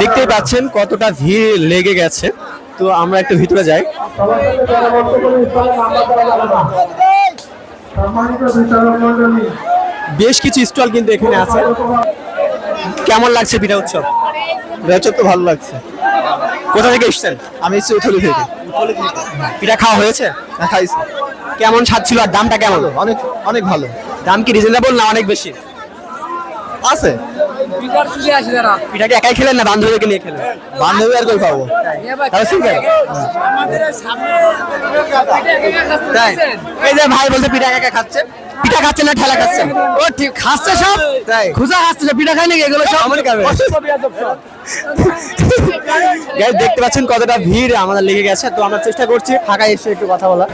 দেখতেই পাচ্ছেন কতটা ভিড় লেগে গেছে। তো আমরা একটু ভিতরে যাই। বেশ কিছু স্টল কিন্তু এখানে আছে। কেমন লাগছে পিঠা উৎসব? পিঠা উৎসব তো ভালো লাগছে। কোথা থেকে এসছেন? আমি এসেছি উথলি থেকে। পিঠা খাওয়া হয়েছে? খাইছি। কেমন স্বাদ ছিল আর দামটা কেমন? অনেক অনেক ভালো। দাম কি রিজনেবল না অনেক বেশি? আছে? পিঠা কি একাই খেলেন না বান্ধবীকে নিয়ে খেলেন? বান্ধবী আর কই পাবো তাই। এই যে ভাই বলছে পিঠা একা একা খাচ্ছে। পিঠা খাচ্ছে না ঠেলা খাচ্ছে? ও ঠিক খাচ্ছে সব? তাই। খুজা খাচ্ছে পিঠা খায় নাকি এগুলো সব? আমার খাবে Guys, দেখতে পাচ্ছেন কতটা ভিড় আমাদের লেগে গেছে তো আমরা চেষ্টা করছি ফাঁকা এসে একটু কথা বলা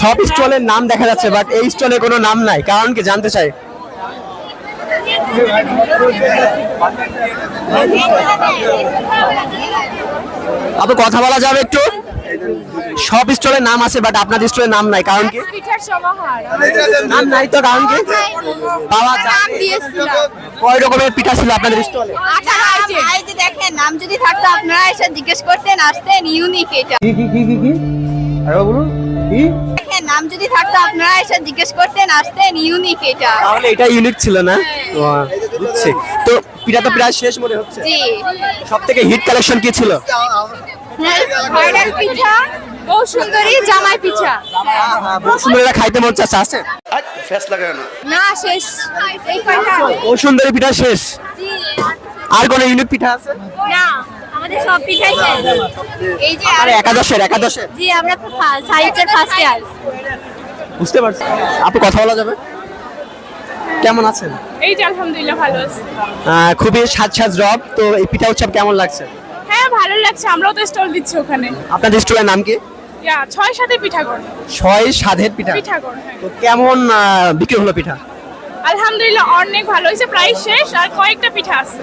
সব স্টলের নাম দেখা যাচ্ছে বাট এই স্টলে কোনো নাম নাই। কারণ কি জানতে চাই? আপু কথা বলা যাবে একটু? সব স্টলের নাম আছে বাট আপনাদের স্টলের নাম নাই কারণ কি? নাম নাই তো কারণ কি? পাওয়া যায়। কয় রকমের পিঠা ছিল আপনাদের স্টলে? দেখেন নাম যদি থাকতো আপনারা এসে জিজ্ঞেস করতেন আসতেন ইউনিক এটা। কি কি কি কি কি? আরে বলুন কি? নাম যদি থাকতো আপনারা এসে জিজ্ঞেস করতেন আসতেন ইউনিক এটা। তাহলে এটা ইউনিক ছিল না? বুঝছি। তো পিঠা তো প্রায় শেষ মনে হচ্ছে। জি। সব থেকে হিট কালেকশন কি ছিল? খয়রার পিঠা ও সুন্দরী জামাই পিঠা। সুন্দরীরা খাইতে মন চাচ্ছে আছে? না। শেষ। এই কয়টা? ও সুন্দরী পিঠা শেষ। আর কোন ইউনিক পিঠা আছে? না। আমাদের সব পিঠাই এই যে আরে একাদশের একাদশের জি আমরা সাহিত্যের ফার্স্ট ইয়ার বুঝতে পারছি। আপু কথা বলা যাবে? কেমন আছেন? এই যে আলহামদুলিল্লাহ ভালো আছি। খুবই সাজ সাজ রব। তো এই পিঠা উৎসব কেমন লাগছে? হ্যাঁ ভালো লাগছে। আমরাও তো স্টল দিচ্ছি ওখানে। আপনাদের স্টলের নাম কি? ছয় সাথে পিঠা কর ছয় সাধের পিঠা। পিঠা কর হ্যাঁ। তো কেমন বিক্রি হলো পিঠা? আলহামদুলিল্লাহ অনেক ভালো হয়েছে। প্রায় শেষ আর কয়েকটা পিঠা আছে।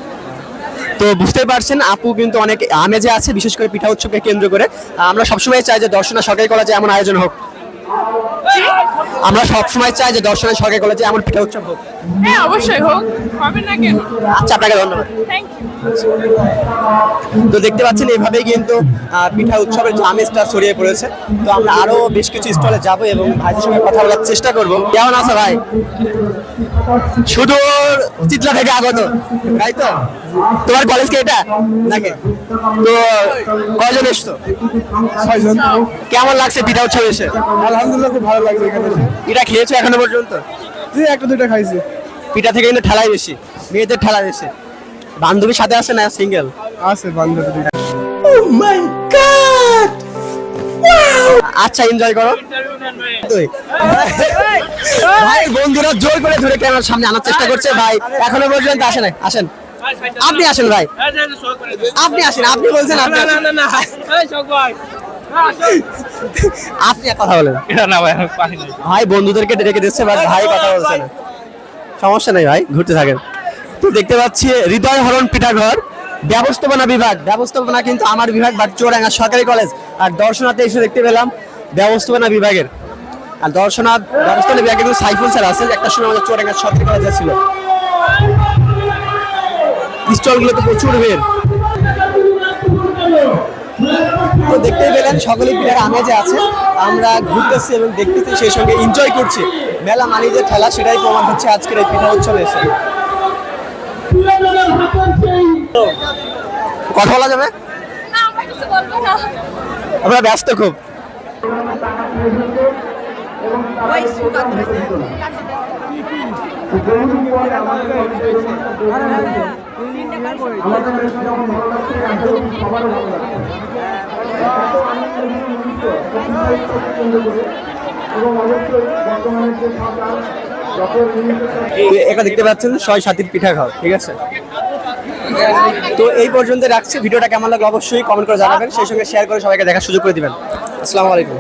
তো বুঝতে পারছেন, আপু কিন্তু অনেক আমেজে আছে, বিশেষ করে পিঠা উৎসবকে কেন্দ্র করে। আমরা সবসময় চাই যে দর্শনা সরকারি কলেজে এমন আয়োজন হোক। আমরা সবসময় চাই যে দর্শনা সরকারি কলেজে এমন পিঠা উৎসব হোক। হ্যাঁ অবশ্যই হোক। হবে না কেন? আচ্ছা আপনাকে ধন্যবাদ। থ্যাংক ইউ তো দেখতে পাচ্ছেন এইভাবেই কিন্তু পিঠা উৎসবের যে আমেজটা ছড়িয়ে পড়েছে। তো আমরা আরও বেশ কিছু স্টলে যাব এবং ভাইদের সঙ্গে কথা বলার চেষ্টা করব। কেমন আছে ভাই? শুধু চিতলা থেকে আগত তাই তো? তোমার কলেজ কি এটা? নাকি? তো কয়জন এসছো? ছয়জন। কেমন লাগছে পিঠা উৎসব এসে? আলহামদুলিল্লাহ খুব ভালো লাগছে এখানে এসে। পিঠা খেয়েছো এখনও পর্যন্ত জি একটা দুইটা খাইছি পিঠা থেকে কিন্তু ঠেলাই বেশি মেয়েদের ঠেলা বেশি বান্ধবীর সাথে আছে না সিঙ্গেল আছে বান্ধবী দুইটা আচ্ছা এনজয় করো ভাই বন্ধুরা জোর করে ধরে ক্যামেরার সামনে আনার চেষ্টা করছে ভাই এখনও পর্যন্ত আসে নাই আসেন আপনি আসেন ভাই আপনি আসেন আপনি বলছেন আপনি। আপনি কথা বলেন। ভাই বন্ধুদেরকে ডেকে দিচ্ছে বাট ভাই কথা বলছে না। সমস্যা নেই ভাই ঘুরতে থাকেন। তো দেখতে পাচ্ছি হৃদয় হরণ পিঠাঘর ব্যবস্থাপনা বিভাগ। ব্যবস্থাপনা কিন্তু আমার বিভাগ বাট চোরাঙ্গা সরকারি কলেজ। আর দর্শনাতে এসে দেখতে পেলাম ব্যবস্থাপনা বিভাগের। আর দর্শনা ব্যবস্থাপনা বিভাগে কিন্তু সাইফুল স্যার আছে একটা সময় আমাদের চোরাঙ্গা সরকারি কলেজে ছিল। স্টলগুলো তো প্রচুর ভিড়। তো দেখতেই পেলেন সকলে পিঠার আমেজে আছে। আমরা ঘুরতেছি এবং দেখতেছি সেই সঙ্গে এনজয় করছি। মেলা মানি যে খেলা সেটাই প্রমাণ হচ্ছে আজকের এই পিঠা উৎসবে এসে। কথা বলা যাবে? আমরা কিছু বলব না। আমরা ব্যস্ত খুব। তো এটা দেখতে পাচ্ছেন ছয় সাতির পিঠা খাও ঠিক আছে? তো এই পর্যন্ত রাখছি, ভিডিওটা কেমন লাগল অবশ্যই কমেন্ট করে জানাবেন, সেই সঙ্গে শেয়ার করে সবাইকে দেখার সুযোগ করে দিবেন। আসসালামু আলাইকুম।